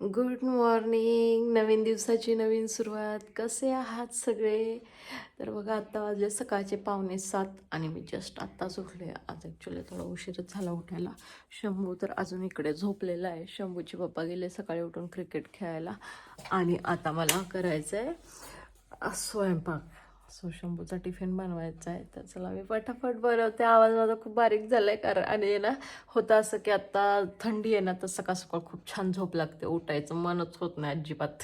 Good morning नवीन दिवसाची नवीन सुरुवात. कसे आहात सगळे? तर बघा आत्ता वाजले सकाळचे पावणे सात आणि मी जस्ट आत्ताच उठले आज ॲक्च्युली थोडा उशीरच झाला उठायला. शंभू तर अजून इकडे झोपलेला आहे. शंभूचे पप्पा गेले सकाळी उठून क्रिकेट खेळायला. आणि आता मला करायचं आहे स्वयंपाक. सो शंभूचा टिफिन बनवायचा आहे तर चला मी फटाफट बनवते. आवाज माझा खूप बारीक झाला आहे कारण आणि ना होतं असं की आत्ता थंडी आहे ना तर सकाळ सकाळ खूप छान झोप लागते. उठायचं मनच होत नाही अजिबात.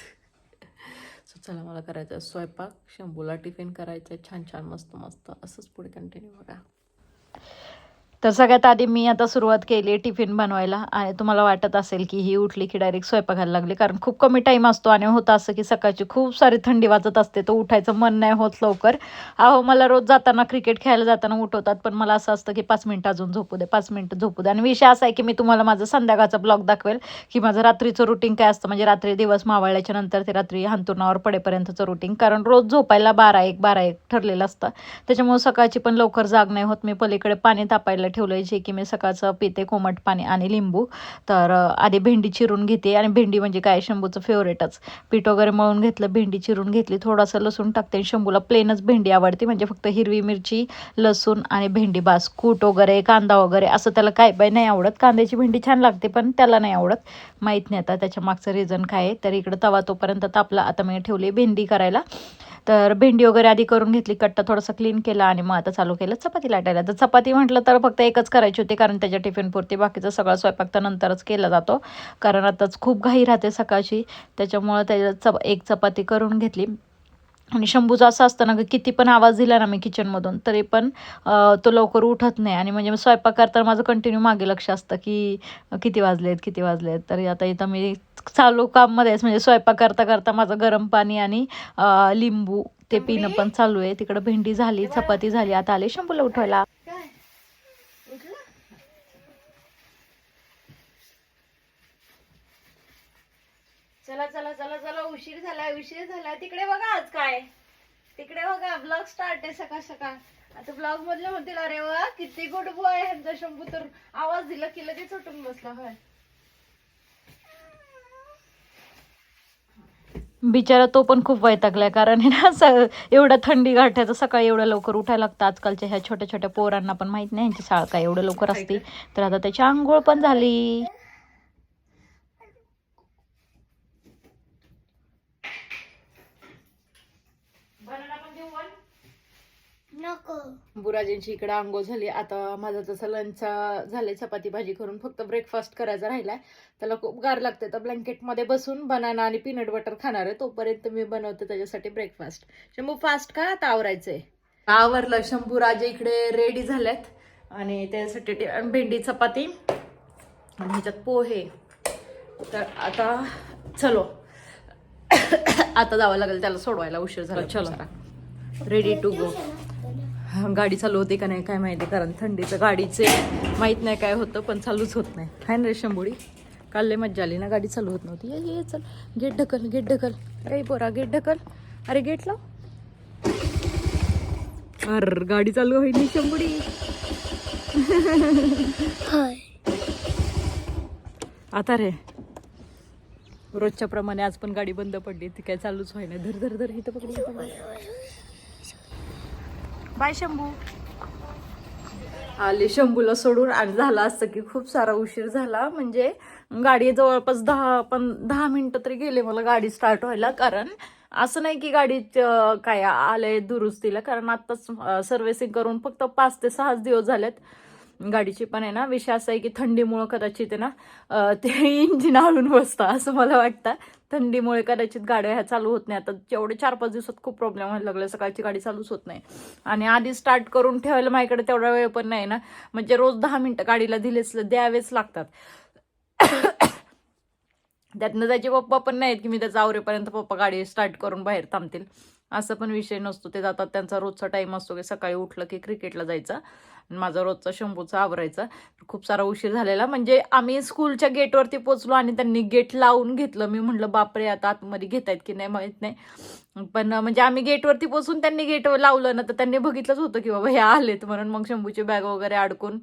सो चला मला करायचं आहे स्वयंपाक. शंभूला टिफिन करायचं आहे छान छान मस्त मस्त असंच पुढे कंटिन्यू बघा. तर सगळ्यात आधी मी आता सुरुवात केली टिफिन बनवायला आणि तुम्हाला वाटत असेल की ही उठली की डायरेक्ट स्वयंपाकाला लागली कारण खूप कमी टाईम असतो आणि होतं असं की सकाळची खूप सारी थंडी वाजत असते तर उठायचं मन नाही होत लवकर. अहो मला रोज जाताना क्रिकेट खेळायला जाताना उठवतात पण मला असं असतं की पाच मिनटं अजून झोपू दे पाच मिनटं झोपू दे. आणि विषय असा आहे की मी तुम्हाला माझं संध्याकाळचा ब्लॉग दाखवेल की माझं रात्रीचं रुटीन काय असतं. म्हणजे रात्री दिवस मावळल्याच्या नंतर ते रात्री हंतुरणावर पडेपर्यंतचं रुटीन कारण रोज झोपायला बारा एक बारा एक ठरलेलं असतं. त्याच्यामुळे सकाळची पण लवकर जाग नाही होत. मी पलीकडे पाणी तापायला ठेवलंय जे की मी सकाळचं पिते कोमट पाणी आणि लिंबू. तर आधी भेंडी चिरून घेते आणि भेंडी म्हणजे काय? शंभूचं फेवरेटच पीठ वगैरे मळून घेतलं भेंडी चिरून घेतली थोडंसं लसूण टाकते आणि शंभूला प्लेनच भेंडी आवडते. म्हणजे फक्त हिरवी मिरची लसूण आणि भेंडी बास. कूट वगैरे कांदा वगैरे असं त्याला काय बाय नाही आवडत. कांद्याची भेंडी छान लागते पण त्याला नाही आवडत. माहीत नाही आता त्याच्या मागचं रिझन काय आहे. तर इकडं तवा तोपर्यंत तापला. आता मी ठेवली भेंडी करायला. तर भेंडी वगैरे आधी करून घेतली कट्टा थोडंसं क्लीन केला आणि मग आता चालू केलं चपाती लाटायला. तर चपाती म्हटलं तर फक्त एकच करायची होती कारण त्याच्या टिफिनपुरती बाकीचा सगळा स्वयंपाक तर नंतरच केला जातो. कारण आताच खूप घाई राहते सकाळची त्याच्यामुळं त्याच्या चप एक चपाती करून घेतली. आणि शंभूचं असं असतं ना किती पण आवाज दिला ना मी किचनमधून तरी पण तो लवकर उठत नाही. आणि म्हणजे स्वयंपाक करताना माझं कंटिन्यू मागे लक्ष असतं की किती वाजलेत किती वाजलेत. तरी आता इथं मी चालू काममध्येच म्हणजे स्वयंपाक करता करता माझं गरम पाणी आणि लिंबू ते पिणं पण चालू आहे. तिकडं भेंडी झाली चपाती झाली. आता आले शंभूला उठवायला काय उठला चला चला चला चला उशीर झालाय उशीर झालाय. तिकडे बघा आज काय. तिकडे बघा ब्लॉग स्टार्ट आहे सकाळ सकाळ. आता ब्लॉग मधले म्हणतील अरे वा किती गुड बॉय ह्यांचा शंभू. तर आवाज दिला की लगेच उठून बसला होय. बिचारा तो पण खूप वैतागलाय कारण आहे ना स- एवढ्या थंडी गाठ्याचं सकाळी एवढं लवकर उठायला लागतं. आजकालच्या ह्या छोट्या छोट्या पोरांना पण माहीत नाही यांची शाळ काय एवढं लवकर असते. तर आता त्याची आंघोळ पण झाली. बुराजींची इकडे आंघोळ झाली. आता माझा तसं लंच झाले चपाती भाजी करून फक्त ब्रेकफास्ट करायचा राहिलाय. त्याला खूप गार लागते तर ब्लँकेटमध्ये बसून बनाना आणि पीनट बटर खाणार आहे. तोपर्यंत मी बनवते त्याच्यासाठी ब्रेकफास्ट शंभू फास्ट का? आता आवरायचंय. आवरलं. शंभू राजे इकडे रेडी झालेत. आणि त्यासाठी भेंडी चपाती आणि ह्याच्यात पोहे. तर आता चलो. आता जावं लागेल त्याला सोडवायला. उशीर झाला चलो. रेडी टू गो गाडी चालू होते का नाही काय माहिती कारण थंडीचं गाडीचे माहीत नाही काय होतं पण चालूच होत नाही. हाय ना रे शंभुडी काल लय मज्जा आली ना गाडी चालू होत नव्हती. ये चल. गेट ढकल गेट ढकल. अरे पोरा गेट ढकल. अरे गेट लाव. अर गाडी चालू होईल नाही शंभुडी आता रे. रोजच्या प्रमाणे आज पण गाडी बंद पडली ती काय चालूच व्हाय ना धर धर धर इथं पकड इथं पकड. बाय शंभू. आले शंभूला सोडून आणि झालं असतं की खूप सारा उशीर झाला. म्हणजे गाडी जवळपास दहा पण दहा मिनटं तरी गेले मला गाडी स्टार्ट व्हायला. कारण असं नाही की गाडी काय आलंय दुरुस्तीला. कारण आत्ताच सर्व्हिसिंग करून फक्त पाच ते सहाच दिवस झालेत. गाडीची पण आहे ना. विषय असा आहे की थंडीमुळं कदाचित आहे ना ते इंजिन आणून बसतं असं मला वाटतं. थंडीमुळे कदाचित गाड्या ह्या चालू होत नाही आता जेवढे चार पाच दिवसात खूप प्रॉब्लेम व्हायला लागले. सकाळची गाडी चालूच होत नाही. आणि आधी स्टार्ट करून ठेवायला माझ्याकडे तेवढा वेळ पण नाही ना. म्हणजे रोज दहा मिनिटं गाडीला दिलेच द्यावेच लागतात. त्यातनं त्याचे पप्पा पण नाहीत की मी त्याचा आवरेपर्यंत पप्पा गाडी स्टार्ट करून बाहेर थांबतील. असं पण विषय नसतो. ते जातात त्यांचा रोजचा टाईम असतो की सकाळी उठलं की क्रिकेटला जायचा. माझा रोजचा शंभूचा आवरायचा. खूप सारा उशीर झालेला. म्हणजे आम्ही स्कूलच्या गेटवरती पोचलो आणि त्यांनी गेट लावून घेतलं. मी म्हटलं बापरे आता आतमध्ये घेत आहेत की नाही माहीत नाही. पण म्हणजे आम्ही गेटवरती पोचून त्यांनी गेट लावलं ना तर त्यांनी बघितलंच होतं की बाबा हे आलेत. म्हणून मग शंभूची बॅग वगैरे अडकून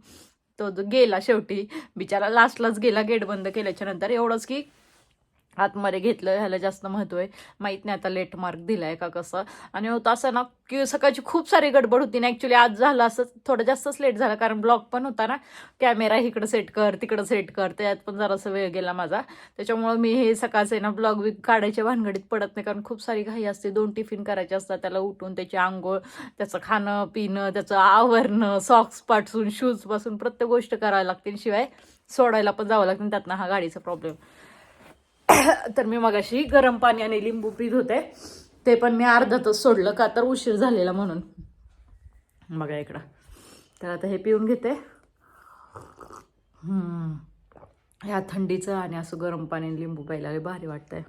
तो जो गेला शेवटी बिचारा लास्टलाच गेला गेट बंद केल्याच्यानंतर. एवढंच की आतमध्ये घेतलं ह्याला जास्त महत्त्व आहे. माहीत नाही आता लेट मार्क दिलाय का कसं. आणि होतं असं ना की सकाळची खूप सारी गडबड होती ना ॲक्च्युली आज झालं असं थोडं जास्तच लेट झालं कारण ब्लॉग पण होता ना. कॅमेरा इकडं सेट कर तिकडं सेट कर त्यात पण जरासा वेळ गेला माझा. त्याच्यामुळं मी हे सकाळचं आहे ना ब्लॉग विक काढायच्या भानगडीत पडत नाही कारण खूप सारी घाई असते. दोन टिफिन करायचे असतात त्याला उठून त्याची आंघोळ त्याचं खाणं पिणं त्याचं आवरणं सॉक्स पाठसून शूजपासून प्रत्येक गोष्ट करावी लागते. शिवाय सोडायला पण जावं लागते त्यातनं हा गाडीचा प्रॉब्लेम तर मी मगाशी गरम पाणी आणि लिंबू पीत होते. ते पण मी अर्धातच सोडलं का तर उशीर झालेला म्हणून. बघा इकडं. तर आता हे पिऊन घेते. ह्या थंडीचं आणि असं गरम पाणी आणि लिंबू प्यायला भारी वाटतंय.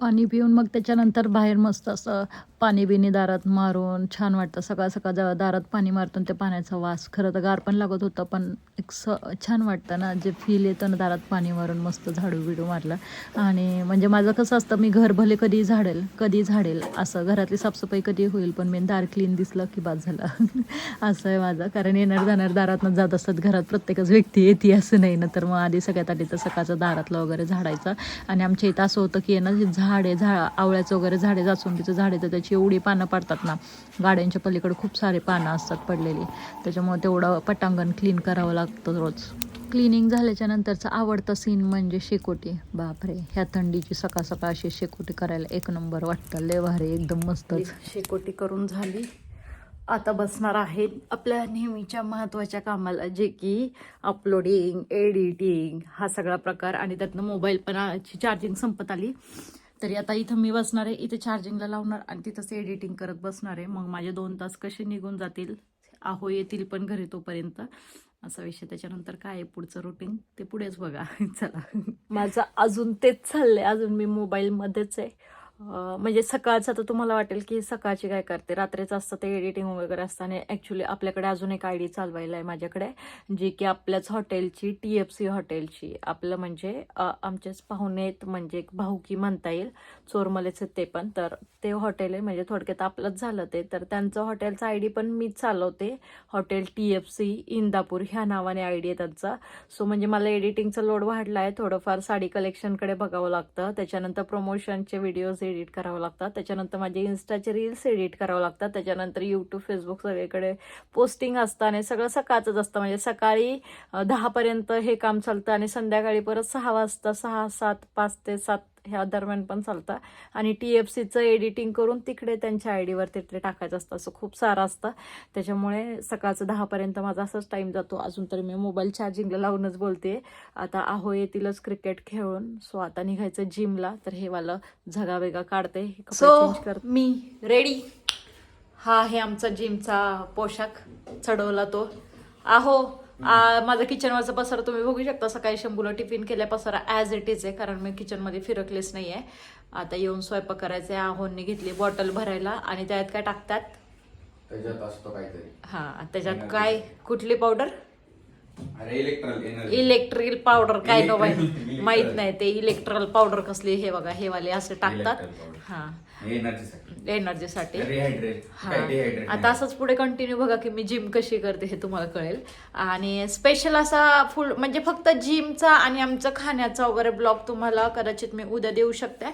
पाणी पिऊन मग त्याच्यानंतर बाहेर मस्त असं पाणी बिनी दारात मारून छान वाटतं. सकाळ सकाळ जेव्हा दारात पाणी मारतो त्या पाण्याचा वास. खरं तर गार पण लागत होतं पण एक स छान वाटतं ना जे फील येतं ना दारात पाणी मारून मस्त झाडू बिडू मारलं. आणि म्हणजे माझं कसं असतं मी घर भले कधी झाडेल कधी झाडेल असं घरातली साफसफाई कधी होईल पण मी दार क्लीन दिसलं की बाद झालं. असं आहे माझं. कारण येणार जाणार दारातनं जात असतात घरात प्रत्येकच व्यक्ती येते असं नाही ना तर मग आधी सगळ्यात आधी तर सकाळचं दारातलं वगैरे झाडायचं. आणि आमच्या इथं असं होतं की आहे ना जे झाडे झा आवळ्याचं वगैरे झाडे जास्वंदीचं झाडे तर त्याची एवढी पानं पडतात ना. गाड्यांच्या पलीकडे खूप सारे पानं असतात पडलेली. त्याच्यामुळे तेवढं पटांगण क्लीन करावं लागतं रोज. क्लिनिंग झाल्याच्या नंतरचा आवडता सीन म्हणजे शेकोटी. बापरे ह्या थंडीची सकाळ सकाळ अशी शेकोटी करायला एक नंबर वाटतं. लय भारी एकदम मस्तच. शेकोटी करून झाली. आता बसणार आहे आपल्या नेहमीच्या महत्त्वाच्या कामाला जे की अपलोडिंग एडिटिंग हा सगळा प्रकार. आणि त्यातनं मोबाईल पण चार्जिंग संपत आली. तरी आता इथं मी बसणार आहे इथे चार्जिंगला लावणार आणि तिथंच एडिटिंग करत बसणार आहे. मग माझे दोन तास कसे निघून जातील आहो येतील पण घरी तोपर्यंत. असा विषय त्याच्यानंतर काय आहे पुढचं रुटीन ते पुढेच बघा. चला. माझं अजून तेच चाललंय अजून मी मोबाईलमध्येच आहे. म्हणजे सकाळचं तर तुम्हाला वाटेल की सकाळची काय करते? रात्रीचं असतं ते एडिटिंग वगैरे असतं आणि ॲक्च्युली आपल्याकडे अजून एक आय डी चालवायला आहे माझ्याकडे जी की आपल्याच हॉटेलची टी एफ सी हॉटेलची आपलं म्हणजे आमचेच पाहुणेत म्हणजे एक भाऊकी म्हणता येईल चोरमलेच आहेत ते पण. तर ते हॉटेल आहे म्हणजे थोडक्यात आपलंच झालं ते. तर त्यांचं हॉटेलचा आय डी पण मीच चालवते. Hotel T F C Indapur ह्या नावाने आय डी आहे त्यांचा. सो म्हणजे मला एडिटिंगचा लोड वाढला आहे थोडंफार साडी कलेक्शनकडे बघावं लागतं. त्याच्यानंतर प्रमोशनचे व्हिडिओज एडिट करावं लागतात. त्याच्यानंतर माझे इन्स्टाचे रील्स एडिट करावं लागतात. त्याच्यानंतर यूट्यूब फेसबुक सगळीकडे पोस्टिंग असतं आणि सगळं सकाळचंच असतं. म्हणजे सकाळी दहापर्यंत हे काम चालतं आणि संध्याकाळी परत सहा वाजता सहा सात पाच ते सात ह्या दरम्यान पण चालतं. आणि टी एफ सीचं एडिटिंग करून तिकडे त्यांच्या आय डीवर तिकडे टाकायचं असतं. असं खूप सारं असतं. त्याच्यामुळे सकाळचं दहापर्यंत माझा असंच टाईम जातो. अजून तरी मी मोबाईल चार्जिंगला लावूनच बोलते. आता आहो येतीलच क्रिकेट खेळून. सो आता निघायचं जिमला तर हे वालं झगा वेगा काढते सो मी रेडी हा आहे आमचा जिमचा पोशाख चढवला तो. आहो आ, माझा किचनवरचा पसारा तुम्ही बघू शकता. सकाळी शंभूला टिफिन केल्या पसारा ॲज इट इज आहे कारण मी किचनमध्ये फिरकलेच नाही आहे आता येऊन स्वयंपाक करायचा आहे आहोंनी घेतली बॉटल भरायला आणि त्यात काय टाकतात? त्याच्यात असतो काहीतरी. हा त्याच्यात काय? कुठली पावडर अरे इलेक्ट्रल एनर्जी इलेक्ट्रिकल पावडर काय नो बाई? Electrical माहीत नाही ते इलेक्ट्रल पावडर कसली हे बघा हे वाले असे टाकतात. Electrical powder. हा. एनर्जीसाठी एनर्जीसाठी रिहायड्रेट हा. काय डिहायड्रेट आता असंच पुढे कंटिन्यू बघा की मी जिम कशी करते हे तुम्हाला कळेल. आणि स्पेशल असा फुल म्हणजे फक्त जिमचा आणि आमचं खाण्याचा वगैरे ब्लॉग तुम्हाला कदाचित मी उद्या देऊ शकते.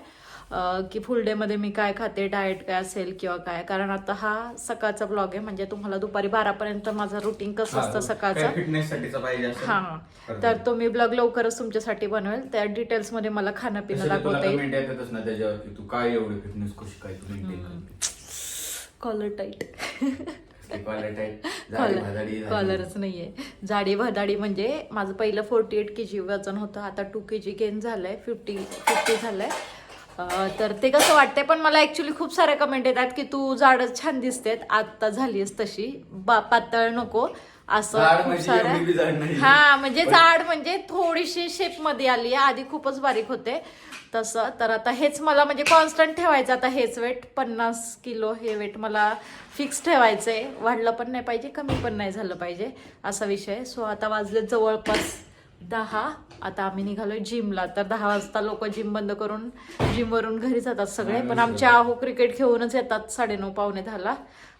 की फुल डे मध्ये मी काय खाते डाएट काय असेल किंवा काय? कारण आता हा सकाळचा ब्लॉग आहे म्हणजे तुम्हाला दुपारी बारापर्यंत माझं रुटीन कसं असतं सकाळचं? हा. तर तो मी ब्लॉग लवकरच तुमच्यासाठी बनवेल. त्या डिटेल्समध्ये मला खाणं पिणं दाखवता. करते? Collar tight. कॉलरच नाहीये. जाडी भदाडी म्हणजे माझं पहिलं फोर्टी एट के जी वजन होतं. आता टू के जी गेन झालंय फिफ्टी फिफ्टी झालंय. तर ते कसं वाटतंय पण मला ऍक्च्युली खूप साऱ्या कमेंट येतात की तू जाड छान दिसतेत आता झालीस तशी. बा पातळ नको. असं खूप म्हणजे साऱ्या नाही. हा म्हणजे जाड म्हणजे थोडीशी शेपमध्ये आली. आहे आधी खूपच बारीक होते. तसं. तर आता हेच मला म्हणजे कॉन्स्टंट ठेवायचं. आता हेच वेट पन्नास किलो हे वेट मला फिक्स ठेवायचं आहे वाढलं पण नाही पाहिजे कमी पण नाही झालं पाहिजे असा विषय सो आता वाजले जवळपास दहा आता आम्ही निघालोय जिमला तर दहा वाजता लोक जिम बंद करून जिमवरून घरी जातात सगळे. पण आमच्या आहो क्रिकेट खेळूनच येतात साडेनऊ पावणे दहाला.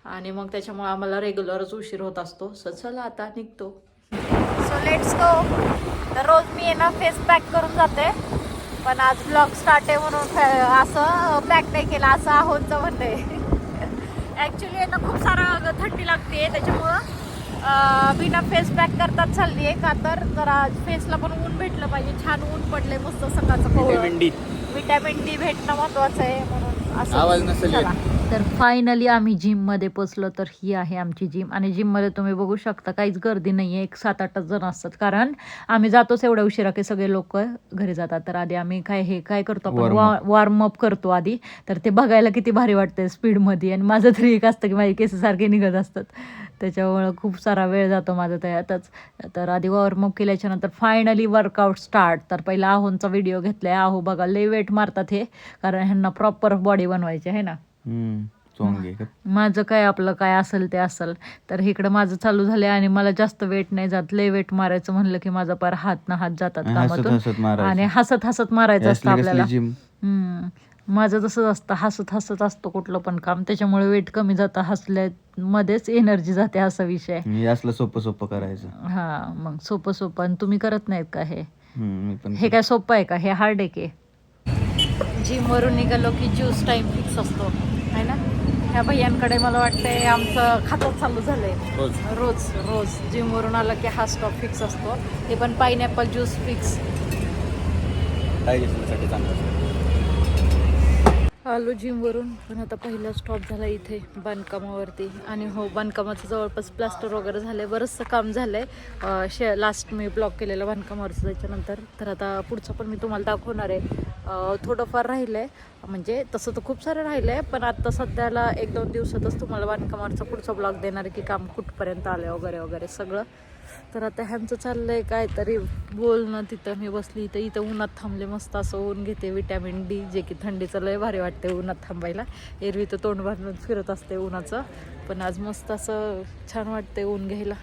आणि मग त्याच्यामुळे आम्हाला रेग्युलरच उशीर होत असतो. सो चला आता निघतो. सो लेट्स गो तर रोज मी आहे ना फेस पॅक करून जाते. पण आज ब्लॉग स्टार्ट आहे म्हणून फे- असं पॅक नाही केलं असं आहोतचं म्हणते ॲक्च्युली आहे ना खूप सारं थंडी लागते त्याच्यामुळं बिना फेस पॅक करतात चालली आहे का? तर जरा फेसला पण ऊन भेटलं पाहिजे. छान ऊन पडले मस्त सकाळचं कोवळं. विटॅमिन डी भेटणं महत्वाचं आहे म्हणून आवाज नसेल येत. चला. तर फायनली आम्ही जिममध्ये पोचलो तर ही आहे आमची जिम आणि जिममध्ये तुम्ही बघू शकता काहीच गर्दी नाही आहे एक सात आठच जण असतात. कारण आम्ही जातोच एवढ्या उशिरा की सगळे लोक घरी जातात. तर आधी आम्ही काय हे काय करतो आपण? Warm up. वॉर्मअप करतो आधी. तर ते बघायला किती भारी वाटतंय स्पीडमध्ये आणि माझं तरी एक असतं की माझे केस सारखे निघत असतात. त्याच्यामुळं खूप सारा वेळ जातो माझा त्यातच तर आधी वॉर्मअप केल्याच्यानंतर फायनली वर्कआउट स्टार्ट तर पहिला आहोंचा व्हिडिओ घेतलाय. आहो बघा लय वेट मारतात हे. कारण ह्यांना प्रॉपर बॉडी बनवायची आहे ना? माझं काय आपलं काय असेल ते असेल. तर इकडं माझं चालू झालंय आणि मला जास्त वेट नाही जात. लय वेट मारायचं म्हणलं की माझा पार हात ना हात जातात कामातून. आणि हसत हसत मारायचं असतं आपल्याला. माझं तसंच असतं हसत हसत असतं कुठलं पण काम. त्याच्यामुळे वेट कमी जातं हसल्यामध्येच एनर्जी जाते असा विषय. हे असलं सोपं सोपं करायचं. हा मग सोपं सोपं. आणि तुम्ही करत नाहीत का हे? हम्म, मी पण हे काय सोपं आहे का? हे हार्ड आहे की? जिमवरून निघालो की ज्यूस टाइम फिक्स असतो. आहे ना? ह्या भैयांकडे मला वाटतंय आमचं खातं चालू झालंय. रोज. रोज रोज. जिमवरून आलं की हा स्टॉप फिक्स असतो. ते पण पायनॅपल ज्यूस फिक्स डायजेशनसाठी चांगलं असतं. आलो जिमवरून पण आता पहिला स्टॉप झाला इथे बांधकामावरती. आणि हो बांधकामाचं जवळपास प्लास्टर वगैरे झालंय. बरंचसं काम झालंय. आहे शे लास्ट मी ब्लॉक केलेलं बांधकामावरचं त्याच्यानंतर. तर आता पुढचं पण मी तुम्हाला दाखवणार आहे. थोडंफार राहिलं आहे म्हणजे तसं तर खूप सारं राहिलं आहे पण आता सध्याला एक दोन दिवसातच तुम्हाला बांधकामावरचा पुढचा ब्लॉक देणार आहे की काम कुठपर्यंत आलं वगैरे वगैरे सगळं. तर आता ह्यांचं चाललंय काय तरी बोलणं. तिथं मी बसली इथं. इथं उन्हात थांबले मस्त असं ऊन घेते विटॅमिन डी जे की थंडीचं लय भारी वाटते उन्हात थांबायला. एरवी तर तोंड बांधून फिरत असते उन्हाचं. पण आज मस्त असं छान वाटते ऊन घ्यायला.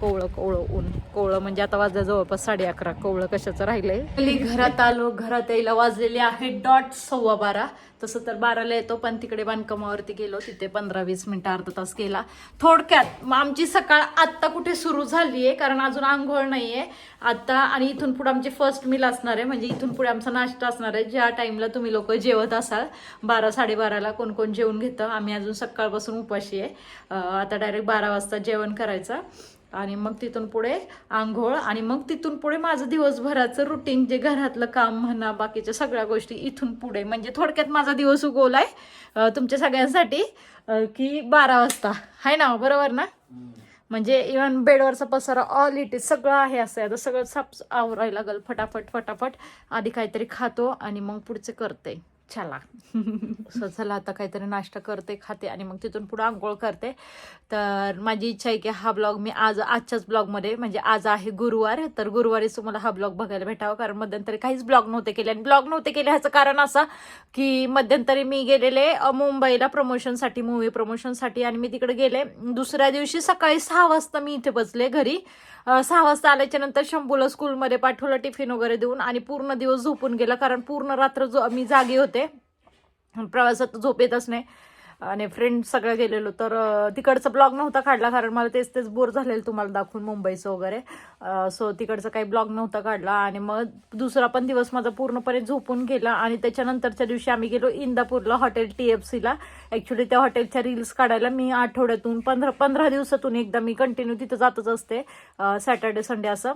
कोवळं कोवळं ऊन. कोवळं म्हणजे आता वाजल्या जवळपास साडे अकरा. कोवळं कशाचं राहिलंय? पहिली घरात आलो घरात यायला वाजलेले आहे डॉट सव्वा बारा. तसं तर बाराला येतो पण तिकडे बांधकामावरती गेलो तिथे पंधरा वीस मिनिटं अर्धा तास गेला. थोडक्यात मग आमची सकाळ आत्ता कुठे सुरू झाली आहे कारण अजून आंघोळ नाही आहे आता आणि इथून पुढे आमची फर्स्ट मील असणार आहे. म्हणजे इथून पुढे आमचा नाश्ता असणार आहे. ज्या टाईमला तुम्ही लोक जेवत असाल बारा साडेबाराला कोण कोण जेवून घेतं? आम्ही अजून सकाळपासून उपाशी आहे. आता डायरेक्ट बारा वाजता जेवण करायचं. आणि मग तिथून पुढे आंघोळ आणि मग तिथून पुढे माझं दिवसभराचं रुटीन जे घरातलं काम म्हणा बाकीच्या सगळ्या गोष्टी इथून पुढे. म्हणजे थोडक्यात माझा दिवस उगवलाय आहे तुमच्या सगळ्यांसाठी की बारा वाजता. आहे ना बरोबर ना? म्हणजे इव्हन बेडवरचा पसारा ऑल इट इज सगळं आहे असं. आहे आता सगळं साप आवरायला लागल फटाफट फटाफट. आधी काहीतरी खातो आणि मग पुढचे करते. चला. असं झालं आता काहीतरी नाश्ता करते खाते आणि मग तिथून पुढे आंघोळ करते. तर माझी इच्छा आहे की हा ब्लॉग मी आज आजच्याच ब्लॉगमध्ये म्हणजे आज आहे गुरुवार तर गुरुवारीच तुम्हाला हा ब्लॉग बघायला भेटावा कारण मध्यंतरी काहीच ब्लॉग नव्हते केले. आणि ब्लॉग नव्हते केले ह्याचं कारण असं की मध्यंतरी मी गेलेले मुंबईला प्रमोशनसाठी मूवी प्रमोशनसाठी आणि मी तिकडे गेले. दुसऱ्या दिवशी सकाळी सहा वाजता मी इथे बसले घरी. सहा वाजता आल्याच्यानंतर शंभूला स्कूलमध्ये पाठवलं टिफिन वगैरे देऊन आणि पूर्ण दिवस झोपून गेला. कारण पूर्ण रात्र जो मी जागी होते. प्रवासात झोप येतच नाही. आणि फ्रेंड सगळं गेलेलो. तर तिकडचा ब्लॉग नव्हता काढला कारण मला तेच तेच बोर झालेलं तुम्हाला दाखवून मुंबईचं वगैरे. सो तिकडचा काही ब्लॉग नव्हता काढला आणि मग दुसरा पण दिवस माझा पूर्णपणे झोपून गेला आणि त्याच्यानंतरच्या दिवशी आम्ही गेलो इंदापूरला हॉटेल टी एफ सीला ॲक्च्युली त्या हॉटेलच्या रील्स काढायला मी आठवड्यातून पंधरा पंधरा दिवसातून एकदा मी कंटिन्यू तिथं जातच असते सॅटर्डे संडे असं.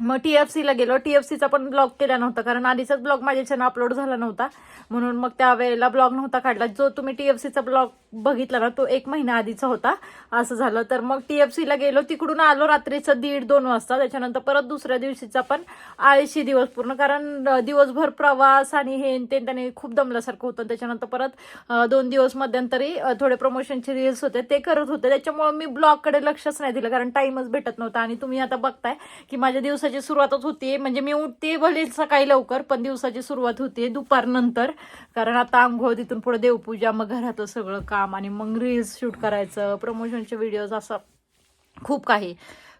मग टी एफ सीला गेलो. टी एफ सीचा पण ब्लॉग केला नव्हता कारण आधीचाच ब्लॉग माझ्या चॅनल अपलोड झाला नव्हता. म्हणून मग त्यावेळेला ब्लॉग नव्हता काढला. जो तुम्ही टी एफ सीचा ब्लॉग बघितला ना तो एक महिना आधीचा होता. असं झालं. तर मग टी एफ सीला गेलो. तिकडून आलो रात्रीचं दीड दोन वाजता. त्याच्यानंतर परत दुसऱ्या दिवशीचा पण आळशी दिवस पूर्ण. कारण दिवसभर प्रवास आणि हे ते त्याने खूप दमल्यासारखं होतं. त्याच्यानंतर परत दोन दिवस मध्यंतरी थोडे प्रमोशनचे रील्स होते. ते करत होते. त्याच्यामुळे मी ब्लॉगकडे लक्षच नाही दिलं. कारण टाईमच भेटत नव्हता. आणि तुम्ही आता बघताय की माझ्या दिवसाची सुरुवातच होती म्हणजे मी उठते भले सकाळी लवकर पण दिवसाची सुरुवात होते दुपारनंतर. कारण आता आंघोळ तिथून पुढे देवपूजा मग घरातलं सगळं काम काम आणि मग रील्स शूट करायचं प्रमोशनचे व्हिडिओज असं खूप काही.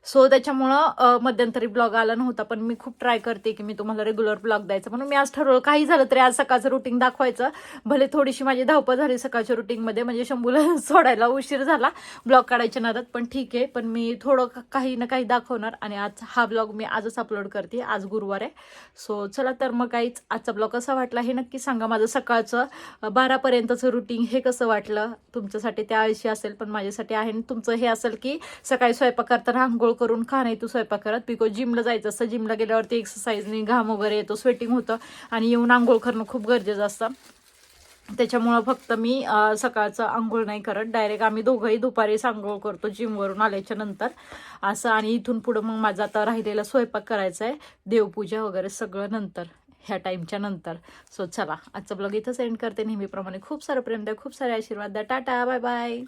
सो त्याच्यामुळं मध्यंतरी ब्लॉग आला नव्हता पण मी खूप ट्राय करते की मी तुम्हाला रेग्युलर ब्लॉग द्यायचं. म्हणून मी आज ठरवलं काही झालं तरी आज सकाळचं रुटीन दाखवायचं. भले थोडीशी माझी धावपळ झाली सकाळच्या रुटीनमध्ये म्हणजे शंभूला सोडायला उशीर झाला ब्लॉग काढायच्या नादात पण ठीक आहे. पण मी थोडं काही ना काही दाखवणार आणि आज हा ब्लॉग मी आजच अपलोड करते आज गुरुवार आहे. सो चला तर मग काहीच आजचा ब्लॉग कसा वाटला हे नक्की सांगा माझं सकाळचं बारापर्यंतचं रुटीन हे कसं वाटलं? तुमच्यासाठी त्या आळशी असेल पण माझ्यासाठी आहे आणि तुमचं हे असेल की सकाळी स्वयंपाक करताना आंघोळ करून खा नाही तू स्वयंपाक करत. बिकॉज जिमला जायचं असतं. जिमला गेल्यावरती एक्सरसाइजने घाम वगैरे येतो स्वेटिंग होतं. आणि येऊन आंघोळ करणं खूप गरजेचं असतं. त्याच्यामुळं फक्त मी सकाळचं आंघोळ नाही करत. डायरेक्ट आम्ही दोघंही दुपारीच आंघोळ करतो जिमवरून आल्याच्यानंतर. असं आणि इथून पुढं मग माझा आता राहिलेला स्वयंपाक करायचा आहे देवपूजा वगैरे सगळं नंतर ह्या टाईमच्या नंतर. सो चला आजचं ब्लॉग इथंच एंड करते. नेहमीप्रमाणे खूप सारं प्रेम द्या खूप सारे आशीर्वाद द्या. Tata bye bye